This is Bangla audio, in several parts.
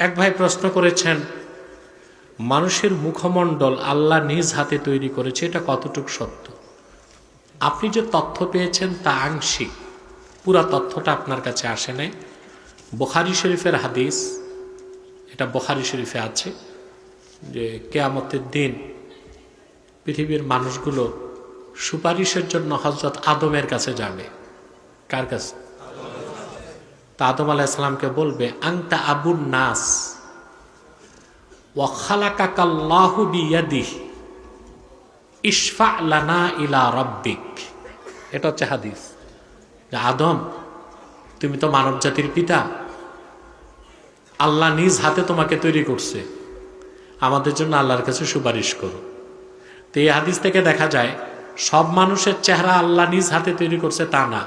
এক ভাই প্রশ্ন করেছেন, মানুষের মুখমণ্ডল আল্লাহ নিজ হাতে তৈরি করেছে, এটা কতটুক সত্য? আপনি যে তথ্য পেয়েছেন তা আংশিক, পুরা তথ্যটা আপনার কাছে আসে নাই। বোখারি শরীফের হাদিস, এটা বোখারি শরীফে আছে, যে কেয়ামতের দিন পৃথিবীর মানুষগুলো সুপারিশের জন্য হজরত আদমের কাছে যাবে। কার কাছে? তা আদম আলাহ ইসলামকে বলবে আংতা আবুর নাস ওয়াখালাকাকাল্লাহু বিয়াদিহ, ইশফা লানা ইলা রব্বিক। এটা হচ্ছে হাদিস। আদম, তুমি তো মানব জাতির পিতা। আল্লাহ নিজ হাতে তোমাকে তৈরি করছে। আমাদের জন্য আল্লাহর কাছে সুপারিশ করো। তো এই হাদিস থেকে দেখা যায়, সব মানুষের চেহারা আল্লাহ নিজ হাতে তৈরি করছে, তা না।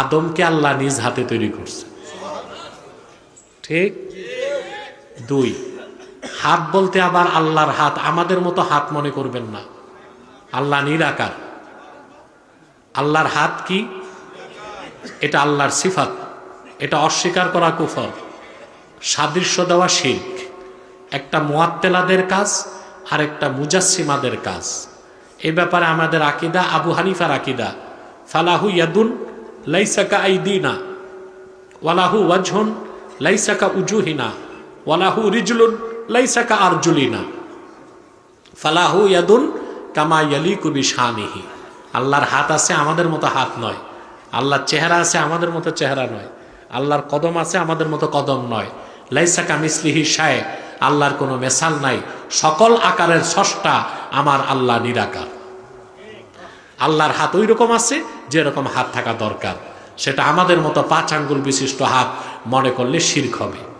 আদমকে আল্লাহ নিজ হাতে তৈরি করছে। ঠিক? দুই, হাত বলতে আবার আল্লাহর হাত। আমাদের মতো হাত মনে করবেন না। আল্লাহ নিরাকার। আল্লাহর হাত কি? এটা আল্লাহর সিফাত। এটা অস্বীকার করা কুফর। সাদৃশ্য দেওয়া শির্ক। একটা মোয়াত্তেলাদের কাজ আর একটা মুজাসিমাদের কাজ। এ ব্যাপারে আমাদের আকিদা, আবু হানিফার আকিদা। ফালাহু ইয়াদুন লাইসাকা আইদিনা ওয়ালাহু ওয়াজহুন লাইসাকা উজুহিনা, ওয়ালাহু রিজলুন লাইসাকা আরজুলিনা। ফালাহু ইয়াদুন কামা ইয়ালিকু বিশানিহি আল্লাহর হাত আছে আমাদের মতো হাত নয়। আল্লাহর চেহারা আছে আমাদের মতো চেহারা নয়। আল্লাহর কদম আছে আমাদের মতো কদম নয়। লাইসাকা মিসলিহি শায়ে, আল্লাহর কোনো মেসাল নাই। সকল আকারের স্রষ্টা আমার আল্লাহ নিরাকার। আল্লাহর হাত ওই রকম আছে, যেরকম হাত থাকা দরকার। সেটা আমাদের মতো পাঁচ আঙ্গুল বিশিষ্ট হাত মনে করলে শির্ক হবে।